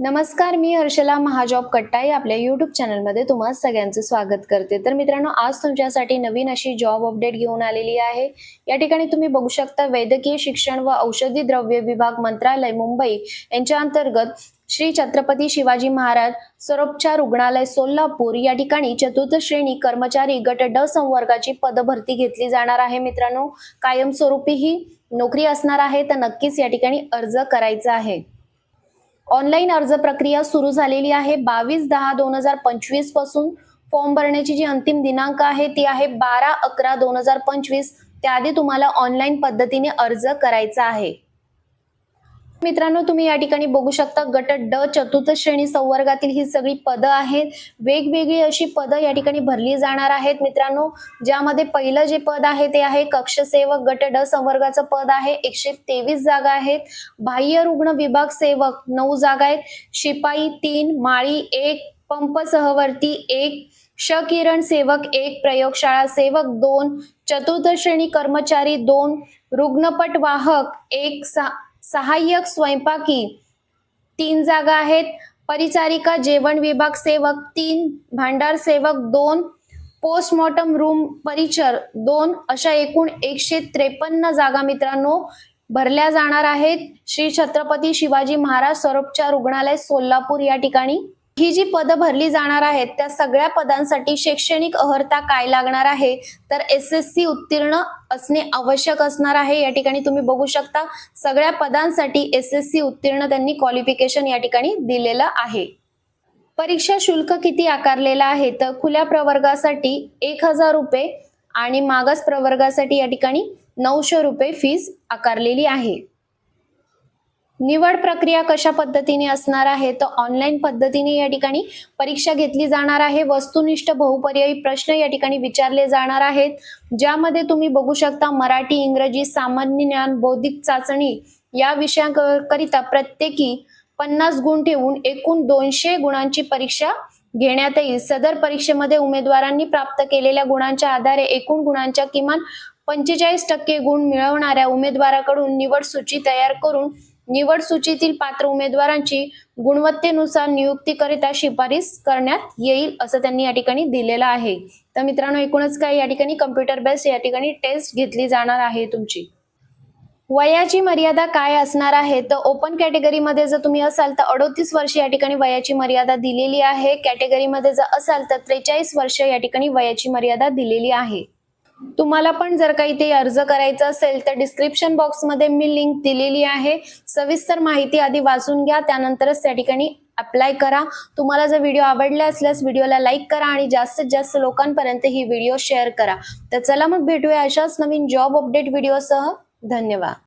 नमस्कार मी हर्षला महाजॉब कट्टाई आपल्या युट्यूब चॅनलमध्ये तुम्हा सगळ्यांचं स्वागत करते. तर मित्रांनो आज तुमच्यासाठी नवीन अशी जॉब अपडेट घेऊन आलेली आहे. या ठिकाणी तुम्ही बघू शकता वैद्यकीय शिक्षण व औषधी द्रव्य विभाग मंत्रालय मुंबई. यांच्या अंतर्गत श्री छत्रपती शिवाजी महाराज सरोपचार रुग्णालय सोलापूर. या ठिकाणी चतुर्थ श्रेणी कर्मचारी गट ड संवर्गाची पदभरती घेतली जाणार आहे मित्रांनो. कायमस्वरूपी ही नोकरी असणार आहे तर नक्कीच या ठिकाणी अर्ज करायचा आहे. ऑनलाईन अर्ज प्रक्रिया सुरू झालेली आहे. बावीस दहा दोन हजार पंचवीसपासून फॉर्म भरण्याची जी अंतिम दिनांक आहे ती आहे बारा अकरा दोन हजार पंचवीस. त्याआधी तुम्हाला ऑनलाईन पद्धतीने अर्ज करायचा आहे. मित्रांनो तुम्ही या ठिकाणी बघू शकता गट ड चतुर्थ श्रेणी संवर्गातील ही सगळी पदं आहेत. वेगवेगळी अशी पदं या ठिकाणी भरली जाणार आहेत. मित्रांनो ज्यामध्ये पहिलं जे पद आहे ते आहे कक्षसेवक गट ड संवर्गाचं पद आहे. एकशे तेवीस जागा आहेत. बाह्य रुग्ण विभाग सेवक नऊ जागा आहेत. शिपाई तीन माळी एक पंप सहवर्ती एक श किरण सेवक एक प्रयोगशाळा सेवक दोन चतुर्थ श्रेणी कर्मचारी दोन रुग्णपट वाहक एक सा सहाय्यक स्वयंपाकी तीन जागा आहेत. परिचारिका जेवण विभाग सेवक तीन भांडार सेवक दोन पोस्टमॉर्टम रूम परिचर दोन अशा एकूण एकशे त्रेपन्न जागा मित्रांनो भरल्या जाणार आहेत. श्री छत्रपती शिवाजी महाराज स्वरूपच्या रुग्णालय सोलापूर या ठिकाणी. ही जी पदं भरली जाणार आहेत त्या सगळ्या पदांसाठी शैक्षणिक अर्हता काय लागणार आहे? तर एस एस सी उत्तीर्ण असणे आवश्यक असणार आहे. या ठिकाणी तुम्ही बघू शकता सगळ्या पदांसाठी एस एस सी उत्तीर्ण त्यांनी क्वालिफिकेशन या ठिकाणी दिलेलं आहे. परीक्षा शुल्क किती आकारलेलं आहे? तर खुल्या प्रवर्गासाठी एक हजार रुपये आणि मागास प्रवर्गासाठी या ठिकाणी नऊशे रुपये फीस आकारलेली आहे. निवड प्रक्रिया कशा पद्धतीने असणार आहे? तर ऑनलाईन पद्धतीने या ठिकाणी परीक्षा घेतली जाणार आहे. वस्तुनिष्ठ बहुपर्यायी प्रश्न या ठिकाणी विचारले जाणार आहेत. ज्यामध्ये तुम्ही बघू शकता मराठी इंग्रजी सामान्य ज्ञान बौद्धिक चाचणी या विषयांकरिता प्रत्येकी पन्नास गुण ठेवून एकूण दोनशे गुणांची परीक्षा घेण्यात येईल. सदर परीक्षेमध्ये उमेदवारांनी प्राप्त केलेल्या गुणांच्या आधारे एकूण गुणांच्या किमान पंचेचाळीस टक्के गुण मिळवणाऱ्या उमेदवाराकडून निवड सूची तयार करून निवड सूचीतील पात्र उमेदवारांची गुणवत्तेनुसार नियुक्तीकरिता शिफारस करण्यात येईल असं त्यांनी या ठिकाणी दिलेलं आहे. तर मित्रांनो एकूणच काय या ठिकाणी कम्प्युटर बेस्ड या ठिकाणी टेस्ट घेतली जाणार आहे तुमची. वयाची मर्यादा काय असणार आहे? तर ओपन कॅटेगरीमध्ये जर तुम्ही असाल तर अडोतीस वर्ष या ठिकाणी वयाची मर्यादा दिलेली आहे. कॅटेगरीमध्ये जर असाल तर त्रेचाळीस वर्ष या ठिकाणी वयाची मर्यादा दिलेली आहे. तुम्हाला पण जर काही ते अर्ज करायचा असेल तर डिस्क्रिप्शन बॉक्समध्ये मी लिंक दिलेली आहे. सविस्तर माहिती आधी वाचून घ्या त्यानंतरच त्या ठिकाणी अप्लाय करा. तुम्हाला जर व्हिडिओ आवडला असल्यास व्हिडिओला लाईक करा आणि जास्तीत जास्त लोकांपर्यंत ही व्हिडिओ शेअर करा. तर चला मग भेटूया अशाच नवीन जॉब अपडेट व्हिडिओसह धन्यवाद.